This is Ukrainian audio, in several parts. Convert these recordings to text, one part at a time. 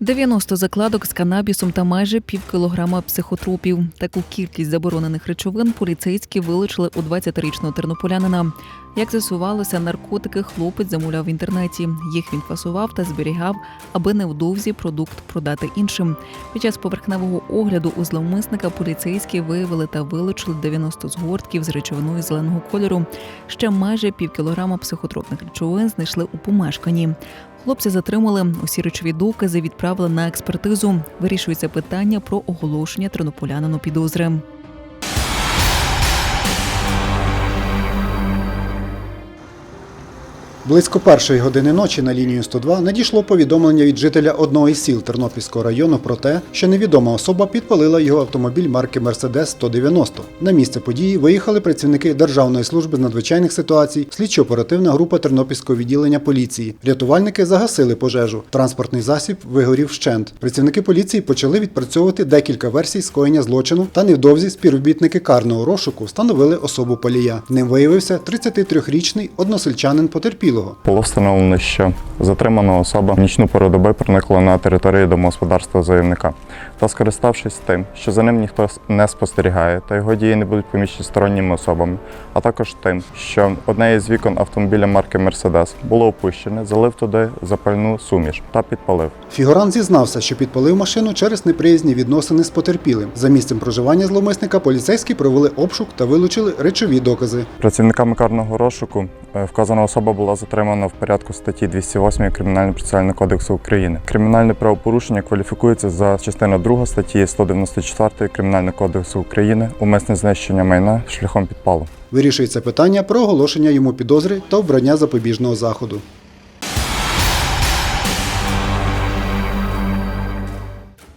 90 закладок з канабісом та майже пів кілограма психотропів. Таку кількість заборонених речовин поліцейські вилучили у 20-річного тернополянина. Як з'ясувалося, наркотики хлопець замовляв в інтернеті. Їх він фасував та зберігав, аби невдовзі продукт продати іншим. Під час поверхневого огляду у зловмисника поліцейські виявили та вилучили 90 згортків з речовиною зеленого кольору. Ще майже пів кілограма психотропних речовин знайшли у помешканні. Хлопці затримали усі речові докази, відправили на експертизу. Вирішується питання про оголошення тернополянину підозри. Близько першої години ночі на лінію 102 надійшло повідомлення від жителя одного із сіл Тернопільського району про те, що невідома особа підпалила його автомобіль марки Mercedes 190. На місце події виїхали працівники Державної служби з надзвичайних ситуацій, слідчо-оперативна група Тернопільського відділення поліції. Рятувальники загасили пожежу. Транспортний засіб вигорів вщент. Працівники поліції почали відпрацьовувати декілька версій скоєння злочину, та невдовзі співробітники карного розшуку встановили особу палія. Ним виявився 33-річний односельчанин потерпілого. Було встановлено, що затримана особа в нічну пору доби проникла на територію домогосподарства заявника та, скориставшись тим, що за ним ніхто не спостерігає та його дії не будуть помічені сторонніми особами, а також тим, що одне із вікон автомобіля марки Мерседес було опущене, залив туди запальну суміш та підпалив. Фігурант зізнався, що підпалив машину через неприязні відносини з потерпілим. За місцем проживання зловмисника поліцейські провели обшук та вилучили речові докази. Працівниками карного розшуку е, вказана особа була затримана в порядку статті 208 Кримінального процесуального кодексу України. Кримінальне правопорушення кваліфікується за частиною 2 статті 194 Кримінального кодексу України умисне знищення майна шляхом підпалу. Вирішується питання про оголошення йому підозри та обрання запобіжного заходу.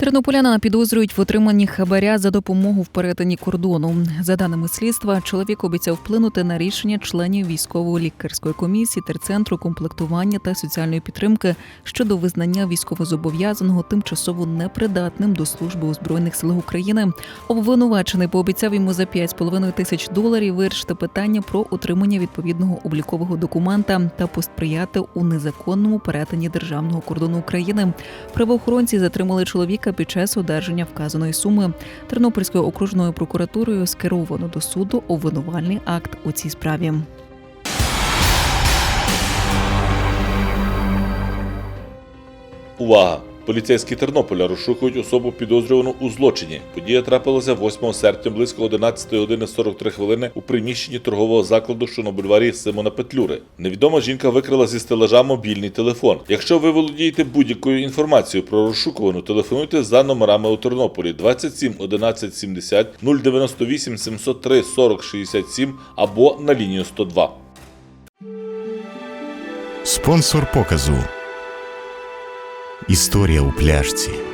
Тернополянина підозрюють в отриманні хабаря за допомогу в перетині кордону. За даними слідства, чоловік обіцяв вплинути на рішення членів військово-лікарської комісії терцентру комплектування та соціальної підтримки щодо визнання військовозобов'язаного тимчасово непридатним до служби у збройних силах України. Обвинувачений пообіцяв йому за 5,5 тисяч доларів вирішити питання про отримання відповідного облікового документа та посприяти у незаконному перетині державного кордону України. Правоохоронці затримали чоловіка під час одержання вказаної суми. Тернопільською окружною прокуратурою скеровано до суду обвинувальний акт у цій справі. Увага! Поліцейські Тернополя розшукують особу підозрювану у злочині. Подія трапилася 8 серпня близько 11 години 43 хвилини у приміщенні торгового закладу, що на бульварі Симона Петлюри. Невідома жінка викрала зі стелажа мобільний телефон. Якщо ви володієте будь-якою інформацією про розшукувану, телефонуйте за номерами у Тернополі 27 11 70 098 703 40 67 або на лінію 102. Спонсор показу. Історія у пляшці.